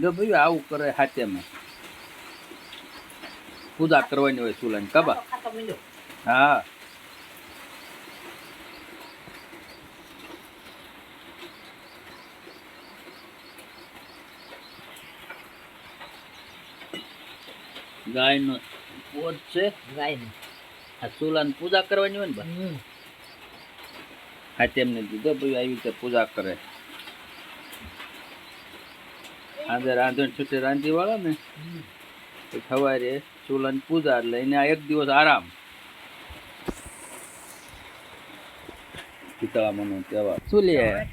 જો ભાઈ આવું કરે હાથેમાં. પૂજા કરવાની હોય ચૂલાની કબા હા. ગાયનો પોત છે. ગાયનો. આ ચૂલાની પૂજા કરવાની હોય ને બા. હાથે એમને દીધો ભાઈ આવી રીતે પૂજા કરે. આજે રાંધણ છૂટે રાંધી વાળા ને તો સવારે ચૂલન પૂજા લઈને આ એક દિવસ આરામ. શીતળામાનો તહેવાર. શું લે?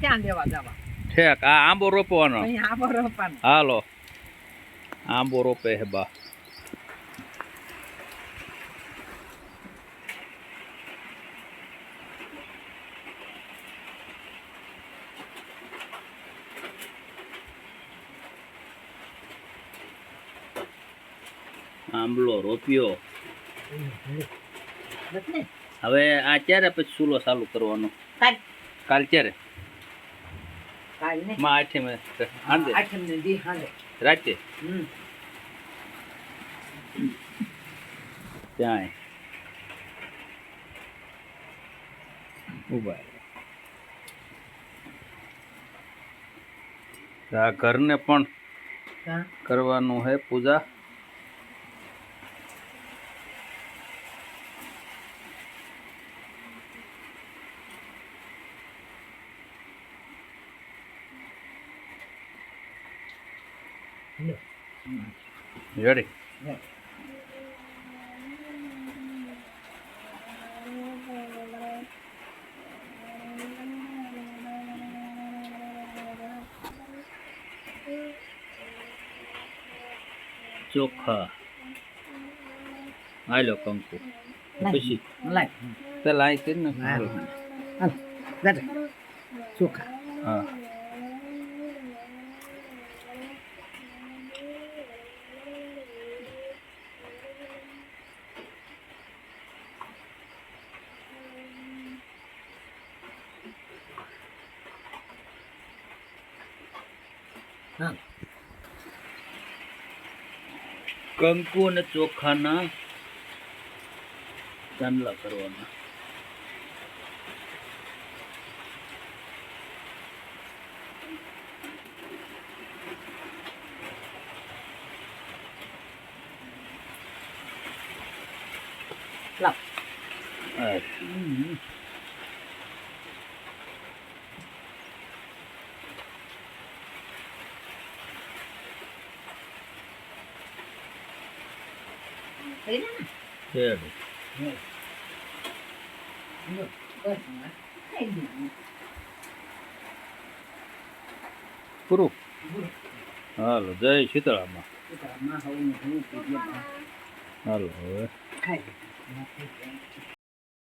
ક્યાં દેવા જવા? ઠેક આ આંબો રોપવાનો. આંબો રોપવાનો. હાલો. આંબો રોપે હે બા. આંબલો રોપ્યો. હવે આ ક્યારે પછી ચૂલો ચાલુ કરવાનો? કાલ. ક્યારે? માં આઠે મેં આંદે ને દી હાલે રાતે? ત્યાં ઊભા આ ઘરને પણ કરવાનું હે પૂજા? લો. રેડી લે. ચોખા હાલો કંકુ પછી લાય પેલા અહીં કરી ને હાલ હાલ બેઠ ચોખા હા હા કંકુ અને ચોખાના ચાંદલા કરવાના લાવ ગયું પૂરું? હાલો જય શીતળામાં. હાલો હવે.